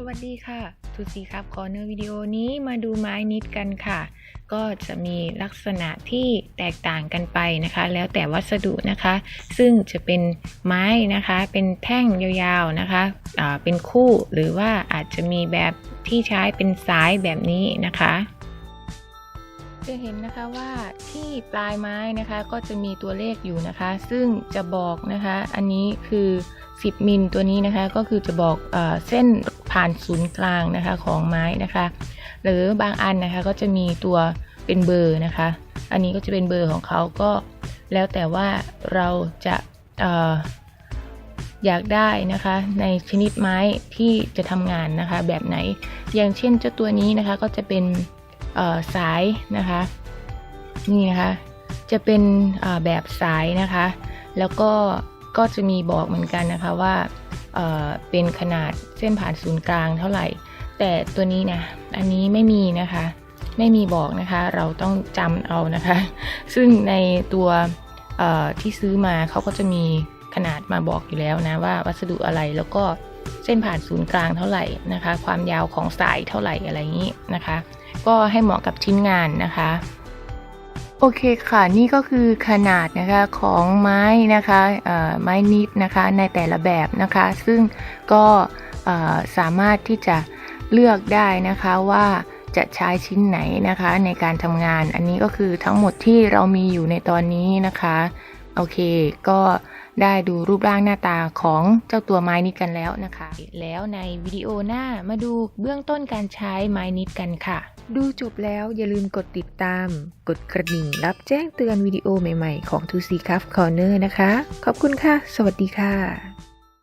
สวัสดีค่ะทูซีครับขอเนื้อวิดีโอนี้มาดูไม้นิดกันค่ะ ก็จะมีลักษณะที่แตกต่างกันไปนะคะ แล้วแต่วัสดุนะคะ ซึ่งจะเป็นไม้นะคะ เป็นแท่งยาวๆนะคะอ่าเป็นคู่หรือว่าอาจจะมีแบบที่ใช้เป็นสายแบบนี้นะคะจะเห็นนะคะว่าที่ปลายไม้นะคะก็จะมีตัวเลขอยู่นะคะ ซึ่งจะบอกนะคะ อันนี้คือ 10 มิลตัวนี้นะคะ ก็คือจะบอกอเส้น ผ่านศูนย์กลางนะคะของไม้นะคะ หรือบางอันนะคะก็จะมีตัวเป็นเบอร์นะคะ อันนี้ก็จะเป็นเบอร์ของเขาก็แล้วแต่ว่าเราจะอยากได้นะคะในชนิดไม้ที่จะทำงานนะคะแบบไหน อย่างเช่นเจ้าตัวนี้นะคะก็จะเป็นสายนะคะนี่นะคะจะเป็นแบบสายนะคะ แล้วก็ก็จะมีบอกเหมือนกันนะคะว่า เป็นขนาดเส้นผ่านศูนย์กลางเท่าไหร่ แต่ตัวนี้นะ อันนี้ไม่มีนะคะ ไม่มีบอกนะคะ เราต้องจำเอานะคะ ซึ่งในตัวที่ซื้อมาเขาก็จะมีขนาดมาบอกอยู่แล้วนะว่าวัสดุอะไรแล้วก็เส้นผ่านศูนย์กลางเท่าไหร่นะคะ ความยาวของสายเท่าไหร่อะไรอย่างนี้นะคะ ก็ให้เหมาะกับชิ้นงานนะคะ โอเคค่ะนี่ก็คือขนาดนะคะของไม้นะคะไม้นิดนะคะในแต่ละแบบนะคะ ซึ่งก็สามารถที่จะเลือกได้นะคะว่าจะใช้ชิ้นไหนนะคะในการทำงาน อันนี้ก็คือทั้งหมดที่เรามีอยู่ในตอนนี้นะคะโอเค ก็ได้ดูรูปร่างหน้าตาของเจ้าตัวไม้นิดกันแล้วนะคะ แล้วในวิดีโอหน้ามาดูเบื้องต้นการใช้ไม้นิดกันค่ะ ดูจบแล้วอย่าลืมกดติดตาม กดกระดิ่งรับแจ้งเตือนวิดีโอใหม่ ๆ ของ 2C c u f Corner นะคะ ขอบคุณค่ะ สวัสดีค่ะ